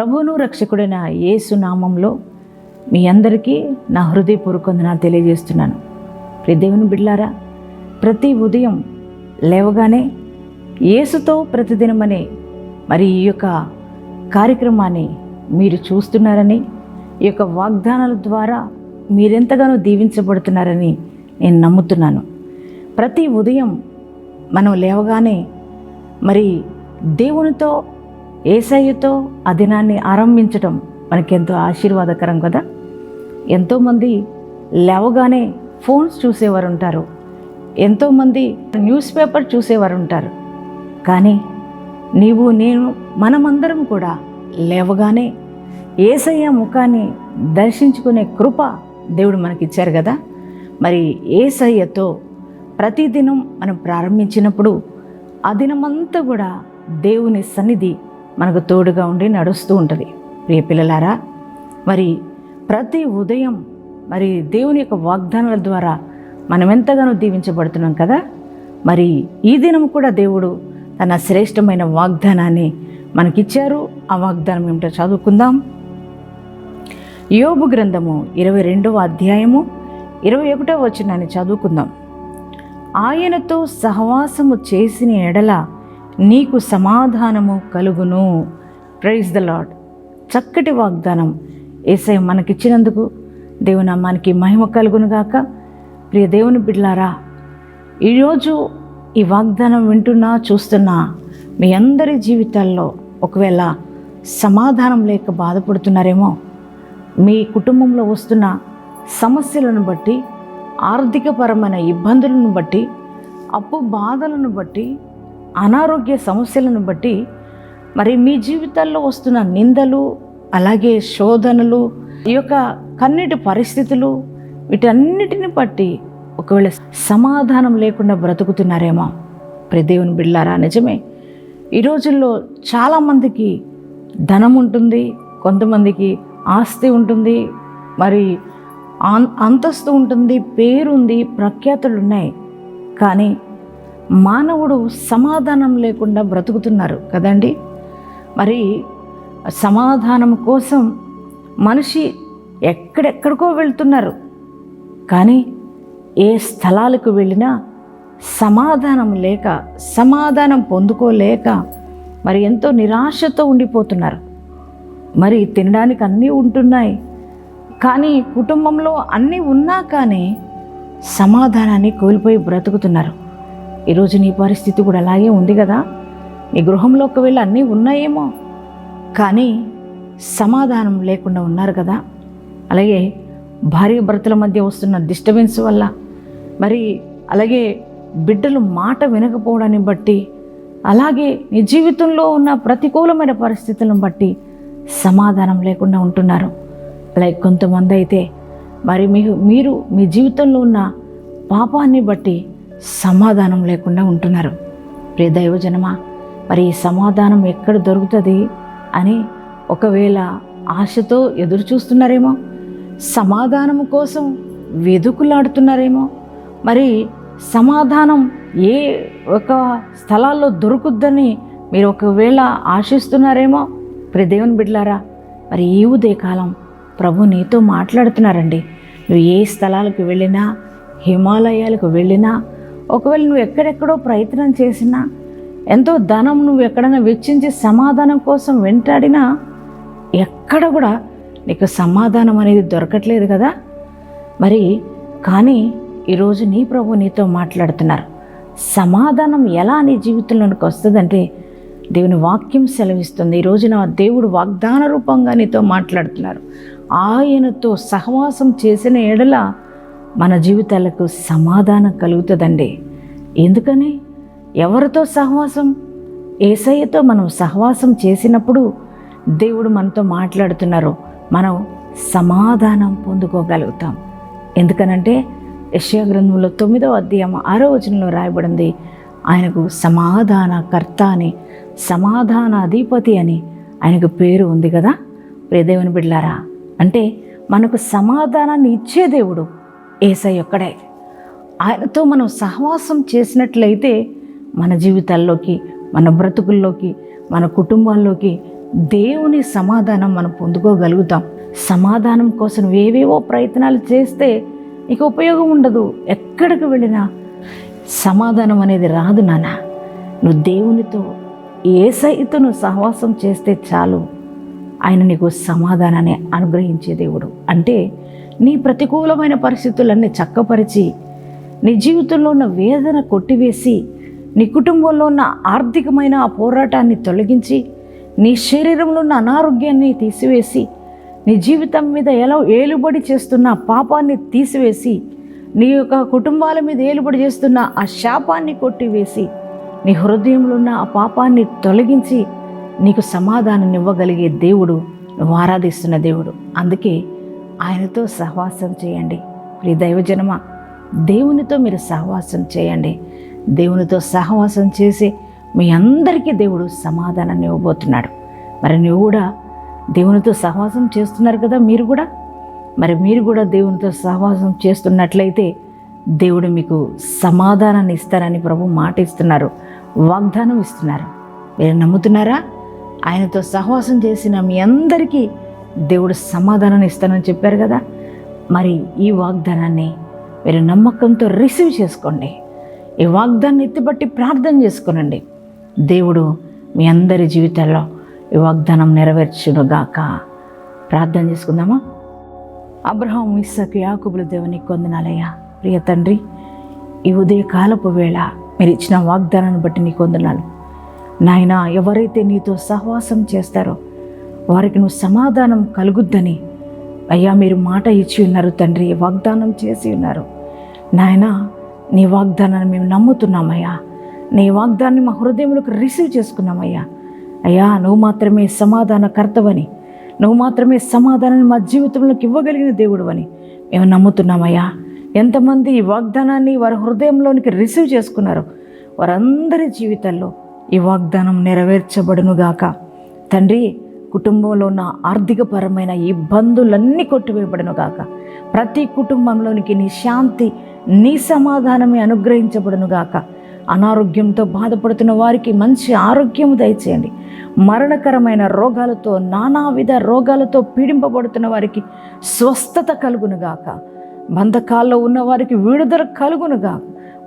ప్రభువును రక్షకుడైన యేసు నామంలో మీ అందరికీ నా హృదయపూర్వక తెలియజేస్తున్నాను. ప్రియ దేవుని బిడ్లారా ప్రతి ఉదయం లేవగానే యేసుతో ప్రతిదినమనే మరి ఈ యొక్క కార్యక్రమాన్ని మీరు చూస్తున్నారని ఈ యొక్క వాగ్దానాల ద్వారా మీరెంతగానో దీవించబడుతున్నారని నేను నమ్ముతున్నాను. ప్రతి ఉదయం మనం లేవగానే మరి దేవునితో ఏసయ్యతో ఆ దినాన్ని ఆరంభించడం మనకెంతో ఆశీర్వాదకరం కదా? ఎంతోమంది లేవగానే ఫోన్స్ చూసేవారు ఉంటారు ఎంతోమంది న్యూస్ పేపర్ చూసేవారు ఉంటారు కానీ నీవు నేను మనమందరం కూడా లేవగానే ఏసయ్య ముఖాన్ని దర్శించుకునే కృప దేవుడు మనకిచ్చారు కదా? మరి ఏసయ్యతో ప్రతిదినం మనం ప్రారంభించినప్పుడు ఆ దినమంతా కూడా దేవుని సన్నిధి మనకు తోడుగా ఉండి నడుస్తూ ఉంటుంది. ప్రియ పిల్లలారా మరి ప్రతి ఉదయం మరి దేవుని యొక్క వాగ్దానాల ద్వారా మనం ఎంతగానో దీవించబడుతున్నాం కదా? మరి ఈ దినం కూడా దేవుడు తన శ్రేష్టమైన వాగ్దానాన్ని మనకిచ్చారు. ఆ వాగ్దానం ఏమిటో చదువుకుందాం. యోబు గ్రంథము ఇరవై రెండవ అధ్యాయము ఇరవై ఒకటో వచనాన్ని చదువుకుందాం. ఆయనతో సహవాసము చేసిన ఎడల నీకు సమాధానము కలుగును. ప్రైజ్ ద లాడ్ చక్కటి వాగ్దానం. ఏసై మనకిచ్చినందుకు దేవుని అమ్మానికి మహిమ కలుగును గాక. ప్రియ దేవుని బిడ్లారా ఈరోజు ఈ వాగ్దానం వింటున్నా చూస్తున్నా మీ అందరి జీవితాల్లో ఒకవేళ సమాధానం లేక బాధపడుతున్నారేమో మీ కుటుంబంలో వస్తున్న సమస్యలను బట్టి ఆర్థికపరమైన ఇబ్బందులను బట్టి అప్పు బాధలను బట్టి అనారోగ్య సమస్యలను బట్టి మరి మీ జీవితాల్లో వస్తున్న నిందలు అలాగే శోధనలు ఈ యొక్క కన్నీటి పరిస్థితులు వీటన్నిటిని బట్టి ఒకవేళ సమాధానం లేకుండా బ్రతుకుతున్నారేమో. ప్రదేవుని బిళ్ళారా నిజమే. ఈ రోజుల్లో చాలామందికి ధనం ఉంటుంది కొంతమందికి ఆస్తి ఉంటుంది మరి అంతస్తు ఉంటుంది పేరుంది ప్రఖ్యాతులు ఉన్నాయి. కానీ మానవుడు సమాధానం లేకుండా బ్రతుకుతున్నారు కదండి? మరి సమాధానం కోసం మనిషి ఎక్కడెక్కడికో వెళ్తున్నారు. కానీ ఏ స్థలాలకు వెళ్ళినా సమాధానం లేక సమాధానం పొందుకోలేక మరి ఎంతో నిరాశతో ఉండిపోతున్నారు. మరి తినడానికి అన్నీ ఉంటున్నాయి. కానీ కుటుంబంలో అన్నీ ఉన్నా కానీ సమాధానాన్ని కోల్పోయి బ్రతుకుతున్నారు. ఈరోజు నీ పరిస్థితి కూడా అలాగే ఉంది కదా? నీ గృహంలో ఒకవేళ అన్నీ ఉన్నాయేమో కానీ సమాధానం లేకుండా ఉన్నారు కదా? అలాగే భార్య భర్తల మధ్య వస్తున్న డిస్టర్బెన్స్ వల్ల మరి అలాగే బిడ్డలు మాట వినకపోవడాన్ని బట్టి అలాగే నీ జీవితంలో ఉన్న ప్రతికూలమైన పరిస్థితులను బట్టి సమాధానం లేకుండా ఉంటున్నారు. అలాగే కొంతమంది అయితే మరి మీ మీరు మీ జీవితంలో ఉన్న పాపాన్ని బట్టి సమాధానం లేకుండా ఉంటున్నారు. ప్రియ దైవజనమా మరి ఈ సమాధానం ఎక్కడ దొరుకుతుంది అని ఒకవేళ ఆశతో ఎదురు చూస్తున్నారేమో సమాధానం కోసం వెదుకులాడుతున్నారేమో మరి సమాధానం ఏ ఒక స్థలాల్లో దొరుకుద్దని మీరు ఒకవేళ ఆశిస్తున్నారేమో ప్రి దేవుని బిడ్లారా మరి ఈ ఉదయకాలం ప్రభు నీతో మాట్లాడుతున్నారండి. నువ్వు ఏ స్థలాలకు వెళ్ళినా హిమాలయాలకు వెళ్ళినా ఒకవేళ నువ్వు ఎక్కడెక్కడో ప్రయత్నం చేసినా ఎంతో ధనం నువ్వు ఎక్కడైనా వెచ్చించి సమాధానం కోసం వెంటాడినా ఎక్కడ కూడా నీకు సమాధానం అనేది దొరకట్లేదు కదా? మరి కానీ ఈరోజు నీ ప్రభు నీతో మాట్లాడుతున్నారు. సమాధానం ఎలా నీ జీవితంలోనికి వస్తుందంటే దేవుని వాక్యం సెలవిస్తుంది. ఈరోజు నా దేవుడు వాగ్దాన రూపంగా నీతో మాట్లాడుతున్నారు. ఆయనతో సహవాసం చేసిన ఎడల మన జీవితాలకు సమాధానం కలుగుతుందండి. ఎందుకని? ఎవరితో సహవాసం? ఏసయ్యతో మనం సహవాసం చేసినప్పుడు దేవుడు మనతో మాట్లాడుతున్నారు. మనం సమాధానం పొందుకోగలుగుతాం. ఎందుకనంటే యశ్యా గ్రంథంలో తొమ్మిదవ అధ్యాయం ఆరో వచనంలో రాయబడింది ఆయనకు సమాధానకర్త అని సమాధాన అధిపతి అని ఆయనకు పేరు ఉంది కదా. ప్రియదేవుని బిడ్లారా అంటే మనకు సమాధానాన్ని ఇచ్చే దేవుడు ఏసై ఒక్కడే. ఆయనతో మనం సహవాసం చేసినట్లయితే మన జీవితాల్లోకి మన బ్రతుకుల్లోకి మన కుటుంబాల్లోకి దేవుని సమాధానం మనం పొందుకోగలుగుతాం. సమాధానం కోసం ఏవేవో ప్రయత్నాలు చేస్తే నీకు ఉపయోగం ఉండదు. ఎక్కడికి వెళ్ళినా సమాధానం అనేది రాదు నాన్న. నువ్వు దేవునితో ఏ సైతో నువ్వు సహవాసం చేస్తే చాలు. ఆయన నీకు సమాధానాన్ని అనుగ్రహించే దేవుడు. అంటే నీ ప్రతికూలమైన పరిస్థితులన్నీ చక్కపరిచి నీ జీవితంలో ఉన్న వేదన కొట్టివేసి నీ కుటుంబంలో ఉన్న ఆర్థికమైన ఆ పోరాటాన్ని తొలగించి నీ శరీరంలో ఉన్న అనారోగ్యాన్ని తీసివేసి నీ జీవితం మీద ఎలా ఏలుబడి చేస్తున్న పాపాన్ని తీసివేసి నీ యొక్క కుటుంబాల మీద ఏలుబడి చేస్తున్న ఆ శాపాన్ని కొట్టివేసి నీ హృదయంలో ఉన్న ఆ పాపాన్ని తొలగించి నీకు సమాధానం ఇవ్వగలిగే దేవుడు నువ్వు ఆరాధిస్తున్న దేవుడు. అందుకే ఆయనతో సహవాసం చేయండి. ప్రియ దైవజనమ దేవునితో మీరు సహవాసం చేయండి. దేవునితో సహవాసం చేసి మీ అందరికీ దేవుడు సమాధానాన్ని ఇవ్వబోతున్నాడు. మరి నువ్వు కూడా దేవునితో సహవాసం చేస్తున్నారు కదా మీరు కూడా? మరి మీరు కూడా దేవునితో సహవాసం చేస్తున్నట్లయితే దేవుడు మీకు సమాధానాన్ని ఇస్తారని ప్రభు మాట ఇస్తున్నారు వాగ్దానం ఇస్తున్నారు. మీరు నమ్ముతున్నారా? ఆయనతో సహవాసం చేసిన మీ అందరికీ దేవుడు సమాధానాన్ని ఇస్తానని చెప్పారు కదా. మరి ఈ వాగ్దానాన్ని మీరు నమ్మకంతో రిసీవ్ చేసుకోండి. ఈ వాగ్దాన్ని ఎత్తిపట్టి ప్రార్థన చేసుకోనండి. దేవుడు మీ అందరి జీవితాల్లో ఈ వాగ్దానం నెరవేర్చునుగాక ప్రార్థన చేసుకుందామా? అబ్రహం ఇస్సకు యాకుబుల దేవుని కొందనాలయ్యా ప్రియ తండ్రి ఈ ఉదయకాలపు వేళ మీరు ఇచ్చిన వాగ్దానాన్ని బట్టి నీకు వందనాలు. నాయన ఎవరైతే నీతో సహవాసం చేస్తారో వారికి నువ్వు సమాధానం కలుగుద్దని. అయ్యా మీరు మాట ఇచ్చి ఉన్నారు తండ్రి వాగ్దానం చేసి ఉన్నారు. నాయన నీ వాగ్దానాన్ని మేము నమ్ముతున్నామయ్యా. నీ వాగ్దాన్ని మా హృదయంలోకి రిసీవ్ చేసుకున్నామయ్యా. అయ్యా నువ్వు మాత్రమే సమాధానకర్తవని నువ్వు మాత్రమే సమాధానాన్ని మా జీవితంలోకి ఇవ్వగలిగిన దేవుడు అని మేము నమ్ముతున్నామయ్యా. ఎంతమంది ఈ వాగ్దానాన్ని వారి హృదయంలోనికి రిసీవ్ చేసుకున్నారో వారందరి జీవితాల్లో ఈ వాగ్దానం నెరవేర్చబడునుగాక. తండ్రి కుటుంబంలో ఉన్న ఆర్థికపరమైన ఇబ్బందులన్నీ కొట్టివేయబడునుగాక ప్రతి కుటుంబంలోనికి నీ శాంతి నీ సమాధానమే అనుగ్రహించబడునుగాక అనారోగ్యంతో బాధపడుతున్న వారికి మంచి ఆరోగ్యం దయచేయండి. మరణకరమైన రోగాలతో నానావిధ రోగాలతో పీడింపబడుతున్న వారికి స్వస్థత కలుగునుగాక బంధకాల్లో ఉన్న వారికి విడుదల కలుగునుగా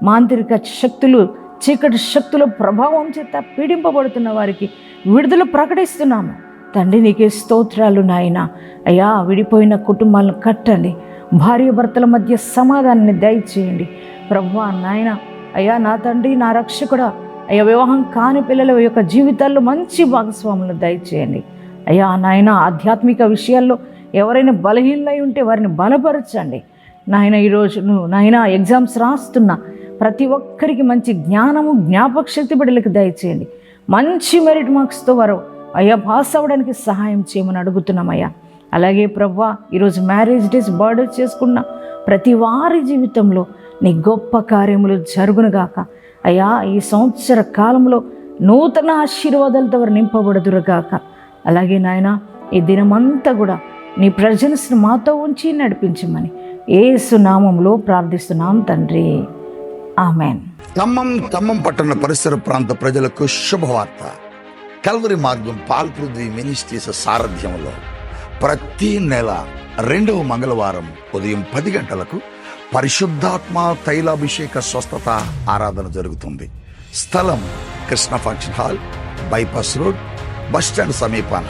మాంత్రిక శక్తులు చీకటి శక్తుల ప్రభావం చేత పీడింపబడుతున్న వారికి విడుదల ప్రకటిస్తున్నాము. తండ్రి నీకే స్తోత్రాలు నాయన. అయ్యా విడిపోయిన కుటుంబాలను కట్టండి. భార్య భర్తల మధ్య సమాధానాన్ని దయచేయండి. ప్రభా నాయన అయ్యా నా తండ్రి నా రక్షకుడా. అయ్యా వివాహం కాని పిల్లల యొక్క జీవితాల్లో మంచి భాగస్వాములను దయచేయండి. అయ్యా నాయన ఆధ్యాత్మిక విషయాల్లో ఎవరైనా బలహీనలై ఉంటే వారిని బలపరచండి. నాయన ఈరోజు నువ్వు నాయన ఎగ్జామ్స్ రాస్తున్నా ప్రతి ఒక్కరికి మంచి జ్ఞానము జ్ఞాపక శక్తి బిడ్డలకు దయచేయండి. మంచి మెరిట్ మార్క్స్తో వారు అయ్యా పాస్ అవ్వడానికి సహాయం చేయమని అడుగుతున్నామయ్యా. అలాగే ప్రవ్వా ఈరోజు మ్యారేజ్ డేస్ బర్త్డే చేసుకున్న ప్రతి వారి జీవితంలో నీ గొప్ప కార్యములు జరుగునుగాక అయ్యా ఈ సంవత్సర కాలంలో నూతన ఆశీర్వాదాలతో వారు నింపబడుదురుగాక అలాగే నాయన ఈ దినమంతా కూడా నీ ప్రజెన్స్ని మాతో ఉంచి నడిపించమని ఏసునామంలో ప్రార్థిస్తున్నాం తండ్రి. ఆమెన్. ఖమ్మం ఖమ్మం పట్టణ పరిసర ప్రాంత ప్రజలకు శుభవార్త. కల్వరి మార్గం పాల్పృథ్వీ మినిస్ట్రీస్ సారథ్యంలో ప్రతి నెల రెండవ మంగళవారం ఉదయం పది గంటలకు పరిశుద్ధాత్మ తైలాభిషేక స్వస్థత ఆరాధన జరుగుతుంది. స్థలం Krishna function hall bypass road bus stand సమీపాన.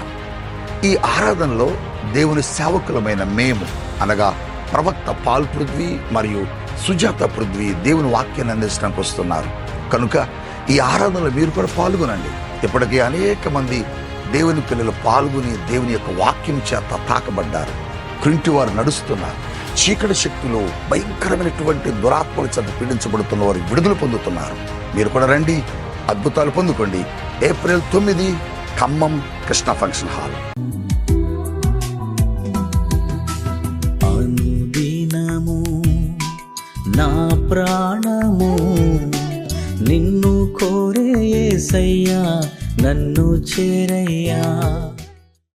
ఈ ఆరాధనలో దేవుని సేవకులమైన మేము అనగా ప్రవక్త పాల్ పృథ్వీ మరియు సుజాత పృథ్వీ దేవుని వాక్యాన్ని అందించడానికి వస్తున్నారు. కనుక ఈ ఆరాధనలో మీరు కూడా పాల్గొనండి. ఇప్పటికీ అనేక మంది దేవుని పిల్లలు పాల్గొని దేవుని యొక్క వాక్యం చేత తాకబడ్డారు. క్రింటి వారు నడుస్తున్నారు. చీకటి శక్తులు భయంకరమైనటువంటి దురాత్మల చేత పీడించబడుతున్న వారు విడుదల పొందుతున్నారు. మీరు కూడా రండి అద్భుతాలు పొందుకోండి. ఏప్రిల్ తొమ్మిది ఖమ్మం కృష్ణ ఫంక్షన్ హాల్. నా ప్రాణము నిన్ను నన్ను చేరయ్యా.